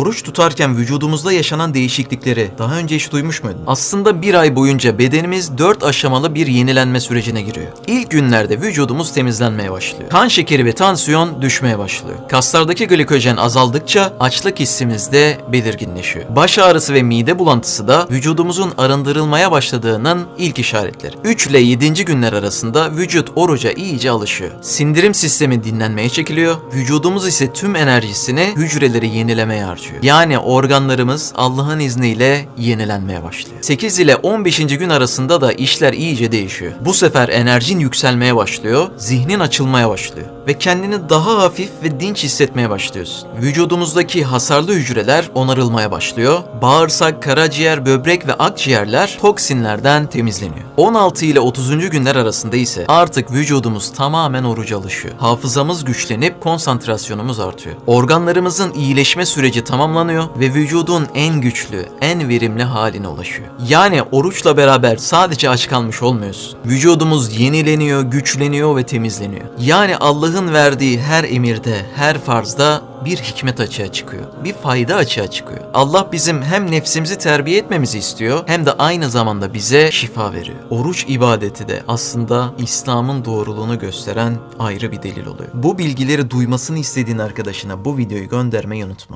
Oruç tutarken vücudumuzda yaşanan değişiklikleri daha önce hiç duymuş muydun? Aslında bir ay boyunca bedenimiz 4 aşamalı bir yenilenme sürecine giriyor. İlk günlerde vücudumuz temizlenmeye başlıyor. Kan şekeri ve tansiyon düşmeye başlıyor. Kaslardaki glikojen azaldıkça açlık hissimiz de belirginleşiyor. Baş ağrısı ve mide bulantısı da vücudumuzun arındırılmaya başladığının ilk işaretleri. 3 ile 7. günler arasında vücut oruca iyice alışıyor. Sindirim sistemi dinlenmeye çekiliyor. Vücudumuz ise tüm enerjisini hücreleri yenilemeye harcıyor. Yani organlarımız Allah'ın izniyle yenilenmeye başlıyor. 8 ile 15. gün arasında da işler iyice değişiyor. Bu sefer enerjin yükselmeye başlıyor, zihnin açılmaya başlıyor ve kendini daha hafif ve dinç hissetmeye başlıyorsun. Vücudumuzdaki hasarlı hücreler onarılmaya başlıyor. Bağırsak, karaciğer, böbrek ve akciğerler toksinlerden temizleniyor. 16 ile 30. günler arasında ise artık vücudumuz tamamen oruca alışıyor. Hafızamız güçlenip konsantrasyonumuz artıyor. Organlarımızın iyileşme süreci tamamlanıyor ve vücudun en güçlü, en verimli haline ulaşıyor. Yani oruçla beraber sadece aç kalmış olmuyorsun. Vücudumuz yenileniyor, güçleniyor ve temizleniyor. Yani Allah'ın verdiği her emirde, her farzda bir hikmet açığa çıkıyor. Bir fayda açığa çıkıyor. Allah bizim hem nefsimizi terbiye etmemizi istiyor hem de aynı zamanda bize şifa veriyor. Oruç ibadeti de aslında İslam'ın doğruluğunu gösteren ayrı bir delil oluyor. Bu bilgileri duymasını istediğin arkadaşına bu videoyu göndermeyi unutma.